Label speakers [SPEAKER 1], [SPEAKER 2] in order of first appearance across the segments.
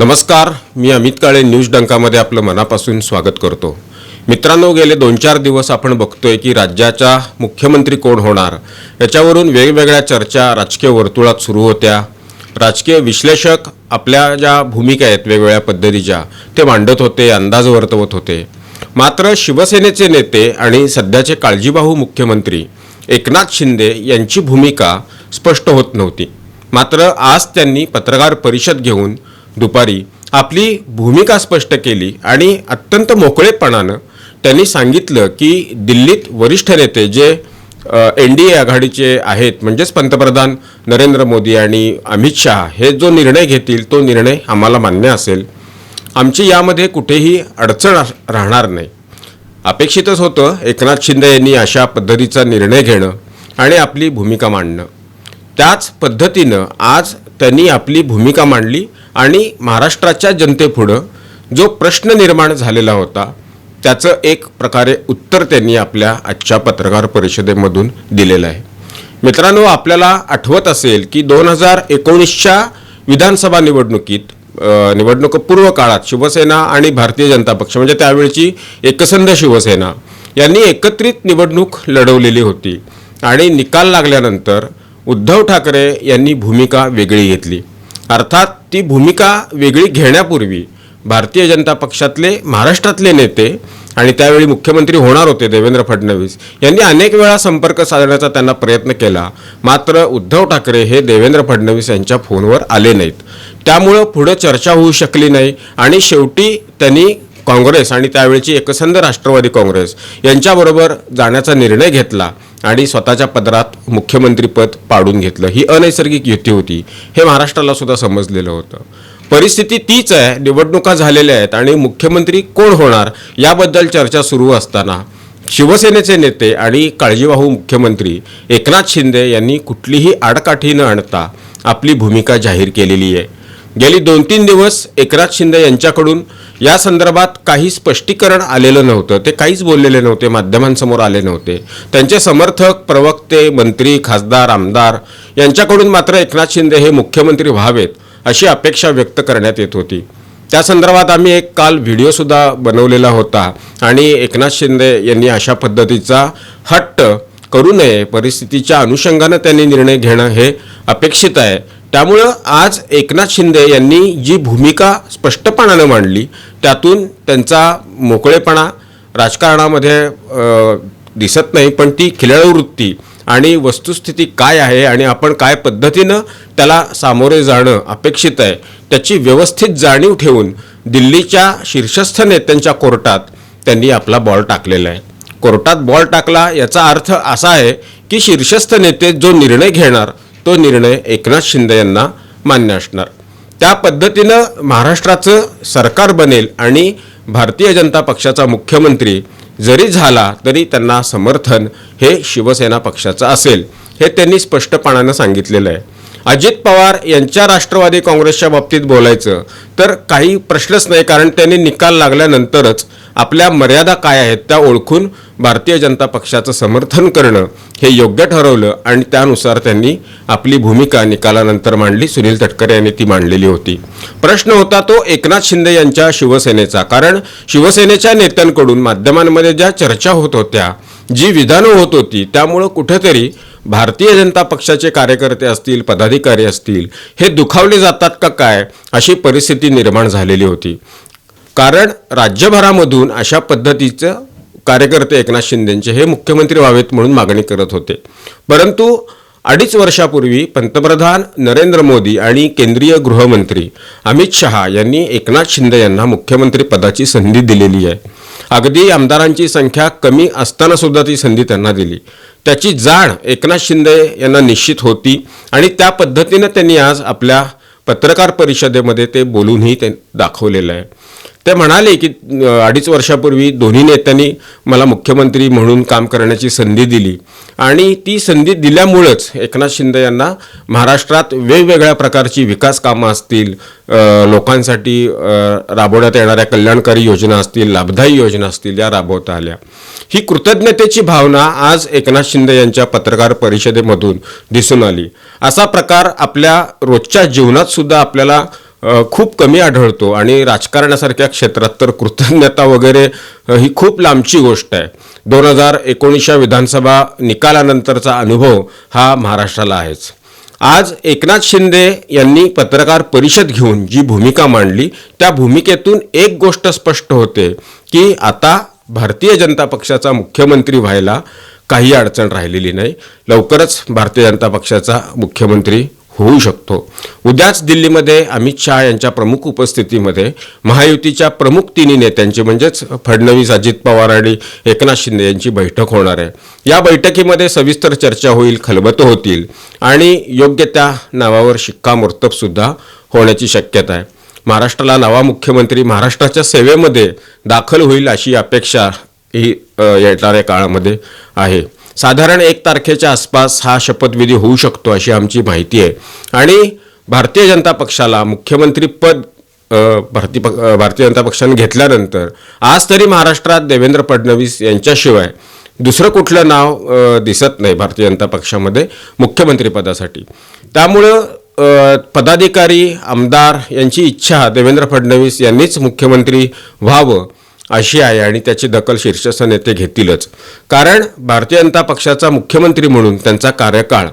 [SPEAKER 1] नमस्कार मी अमित काळे न्यूज डंकामध्ये आपलं मनापासून स्वागत करतो. मित्रांनो गेले दोन चार दिवस आपण बघतोय की राज्याचा मुख्यमंत्री कोण होणार? याच्यावरून वेगवेगळ्या चर्चा राजकीय वर्तुळात सुरू होत्या. राजकीय विश्लेषक आपल्या ज्या भूमिका आहेत वेगवेगळ्या पद्धतीच्या ते मांडत होते अंदाज वर्तवत होते. मात्र शिवसेनेचे नेते आणि सध्याचे काळजीबाहू मुख्यमंत्री एकनाथ शिंदे यांची भूमिका स्पष्ट होत नव्हती. मात्र आज त्यांनी पत्रकार परिषद घेऊन दुपारी आपली भूमिका स्पष्ट केली आणि अत्यंत मोकळेपणानं त्यांनी सांगितलं की दिल्लीत वरिष्ठ नेते जे एन डी ए आघाडीचे आहेत म्हणजेच पंतप्रधान नरेंद्र मोदी आणि अमित शहा हे जो निर्णय घेतील तो निर्णय आम्हाला मान्य असेल. आमची यामध्ये कुठेही अडचण राहणार नाही. अपेक्षितच होतं एकनाथ शिंदे यांनी अशा पद्धतीचा निर्णय घेणं आणि आपली भूमिका मांडणं. त्याच पद्धतीनं आज त्यांनी आपली भूमिका मांडली आणि महाराष्ट्राच्या जनतेपुढं जो प्रश्न निर्माण झालेला होता त्याचं एक प्रकारे उत्तर त्यांनी आपल्या आजच्या पत्रकार परिषदेमधून दिलेलं आहे. मित्रांनो आपल्याला आठवत असेल की दोन हजार एकोणीसच्या विधानसभा निवडणुकीत निवडणुकपूर्व काळात शिवसेना आणि भारतीय जनता पक्ष म्हणजे त्यावेळची एकसंध शिवसेना यांनी एकत्रित निवडणूक लढवलेली होती आणि निकाल लागल्यानंतर उद्धव ठाकरे यांनी भूमिका वेगळी घेतली. अर्थात ती भूमिका वेगळी घेण्यापूर्वी भारतीय जनता पक्षातले महाराष्ट्रातले नेते आणि त्यावेळी मुख्यमंत्री होणार होते देवेंद्र फडणवीस यांनी अनेक वेळा संपर्क साधण्याचा त्यांना प्रयत्न केला. मात्र उद्धव ठाकरे हे देवेंद्र फडणवीस यांच्या फोनवर आले नाहीत. त्यामुळं पुढं चर्चा होऊ शकली नाही आणि शेवटी त्यांनी काँग्रेस आणि त्यावेळची एकसंध राष्ट्रवादी काँग्रेस यांच्याबरोबर जाण्याचा निर्णय घेतला. आणि स्वतःच्या पदरात मुख्यमंत्रीपद पाडून घेतलं. ही अनैसर्गिक युती होती. हे महाराष्ट्राला सुद्धा समजलेलं होतं. परिस्थिती तीच आहे. निवडणुका झालेल्या आहेत आणि मुख्यमंत्री कोण होणार याबद्दल चर्चा सुरू असताना शिवसेनेचे नेते आणि काळजीवाहू मुख्यमंत्री एकनाथ शिंदे यांनी कुठलीही आडकाठी न आणता आपली भूमिका जाहीर केलेली आहे. गेली दोन तीन दिवस एकनाथ शिंदे यांच्याकडून या संदर्भात काही स्पष्टीकरण आलेलं नव्हतं. ते काहीच बोललेले नव्हते माध्यमांसमोर आले नव्हते. त्यांचे समर्थक प्रवक्ते मंत्री खासदार आमदार यांच्याकडून मात्र एकनाथ शिंदे हे मुख्यमंत्री व्हावेत अशी अपेक्षा व्यक्त करण्यात येत होती. त्या संदर्भात आम्ही एक काल व्हिडिओसुद्धा बनवलेला होता आणि एकनाथ शिंदे यांनी अशा पद्धतीचा हट्ट करू नये परिस्थितीच्या अनुषंगानं त्यांनी निर्णय घेणं हे अपेक्षित आहे. त्यामुळं आज एकनाथ शिंदे यांनी जी भूमिका स्पष्टपणानं मांडली त्यातून त्यांचा मोकळेपणा राजकारणामध्ये दिसत नाही पण ती खिलाडू वृत्ती आणि वस्तुस्थिती काय आहे आणि आपण काय पद्धतीनं त्याला सामोरे जाणं अपेक्षित आहे त्याची व्यवस्थित जाणीव ठेवून दिल्लीच्या शीर्षस्थ नेत्यांच्या कोर्टात त्यांनी आपला बॉल टाकलेला आहे. कोर्टात बॉल टाकला याचा अर्थ असा आहे की शीर्षस्थ नेते जो निर्णय घेणार तो निर्णय एकनाथ शिंदे यांना मान्य असणार. त्या पद्धतीनं महाराष्ट्राचं सरकार बनेल आणि भारतीय जनता पक्षाचा मुख्यमंत्री जरी झाला तरी त्यांना समर्थन हे शिवसेना पक्षाचं असेल हे त्यांनी स्पष्टपणानं सांगितलेलं आहे. अजित पवार यांच्या राष्ट्रवादी काँग्रेसच्या बाबतीत बोलायचं तर काही प्रश्नच नाही कारण त्यांनी निकाल लागल्यानंतरच आपल्या मर्यादा काय आहेत त्या ओळखून भारतीय जनता पक्षाचं समर्थन करणं हे योग्य ठरवलं आणि त्यानुसार त्यांनी आपली भूमिका निकालानंतर मांडली. सुनील तटकरे यांनी ती मांडलेली होती. प्रश्न होता तो एकनाथ शिंदे यांच्या शिवसेनेचा कारण शिवसेनेच्या नेत्यांकडून माध्यमांमध्ये ज्या चर्चा होत होत्या जी विधानं होत होती त्यामुळं कुठेतरी भारतीय जनता पक्षाचे कार्यकर्ते असतील पदाधिकारी असतील हे दुखावले जातात का काय अशी परिस्थिती निर्माण झालेली होती. कारण राज्यभरामधून अशा पद्धतीचं कार्यकर्ते एकनाथ शिंदेंचे हे मुख्यमंत्री व्हावेत म्हणून मागणी करत होते. परंतु अडीच वर्षापूर्वी पंतप्रधान नरेंद्र मोदी आणि केंद्रीय गृहमंत्री अमित शहा यांनी एकनाथ शिंदे यांना मुख्यमंत्री पदाची संधी दिलेली आहे. अगदी आमदारांची संख्या कमी असताना सुद्धा ती संधी त्यांना दिली. त्याची जाण एकनाथ शिंदे यांना निश्चित होती आणि त्या पद्धतीनं त्यांनी आज आपल्या पत्रकार परिषदेमध्ये ते बोलूनही ते दाखवलेलं आहे. ते म्हणाले की अडीच वर्षापूर्वी दोन्ही नेत्यांनी मला मुख्यमंत्री म्हणून काम करण्याची संधी दिली आणि ती संधी दिल्यामुळंच एकनाथ शिंदे यांना महाराष्ट्रात वेगवेगळ्या प्रकारची विकास कामं असतील लोकांसाठी राबवण्यात येणाऱ्या कल्याणकारी योजना असतील लाभदायी योजना असतील या राबवता आल्या. ही कृतज्ञतेची भावना आज एकनाथ शिंदे यांच्या पत्रकार परिषदेमधून दिसून आली. असा प्रकार आपल्या रोजच्या जीवनात सुद्धा आपल्याला खूप कमी आढळतो आणि राजकारणासारख्या क्षेत्रात तर कृतज्ञता वगैरे ही खूप लांबची गोष्ट आहे. दोन हजार एकोणीसच्या विधानसभा निकालानंतरचा अनुभव हा महाराष्ट्राला आहेच. आज एकनाथ शिंदे यांनी पत्रकार परिषद घेऊन जी भूमिका मांडली त्या भूमिकेतून एक गोष्ट स्पष्ट होते की आता भारतीय जनता पक्षाचा मुख्यमंत्री व्हायला काही अडचण राहिलेली नाही. लवकरच भारतीय जनता पक्षाचा मुख्यमंत्री होऊ शकतो. उद्याच दिल्लीमध्ये अमित शहा यांच्या प्रमुख उपस्थितीमध्ये महायुतीच्या प्रमुख तिन्ही नेत्यांची म्हणजेच फडणवीस अजित पवार आणि एकनाथ शिंदे यांची बैठक होणार आहे. या बैठकीमध्ये सविस्तर चर्चा होईल खलबतं होतील आणि योग्य त्या नावावर शिक्कामोर्तबसुद्धा होण्याची शक्यता आहे. महाराष्ट्राला नवा मुख्यमंत्री महाराष्ट्राच्या सेवेमध्ये दाखल होईल अशी अपेक्षा ही येणाऱ्या काळामध्ये आहे. साधारण एक तारखेच्या आसपास हा शपथविधी होऊ शकतो अशी आमची माहिती आहे. आणि भारतीय जनता पक्षाला मुख्यमंत्री पद अ, भारतीय पक- भारतीय जनता पक्षाने घेतल्यानंतर आज तरी महाराष्ट्रात देवेंद्र फडणवीस यांच्याशिवाय दुसरं कुठलं नाव दिसत नाही भारतीय जनता पक्षामध्ये मुख्यमंत्रीपदासाठी त्यामुळं पदाधिकारी आमदार यांची इच्छा देवेंद्र फडणवीस यांनीच मुख्यमंत्री व्हावं अशी आहे आणि त्याची दखल शीर्षस्थ नेते घेतीलच. कारण भारतीय जनता पक्षाचा मुख्यमंत्री म्हणून त्यांचा कार्यकाळ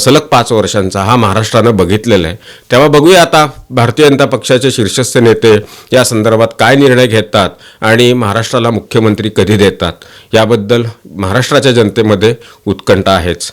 [SPEAKER 1] सलग पाच वर्षांचा हा महाराष्ट्रानं बघितलेला आहे. तेव्हा बघूया आता भारतीय जनता पक्षाचे शीर्षस्थ नेते या संदर्भात काय निर्णय घेतात आणि महाराष्ट्राला मुख्यमंत्री कधी देतात? याबद्दल महाराष्ट्राच्या जनतेमध्ये उत्कंठा आहेच.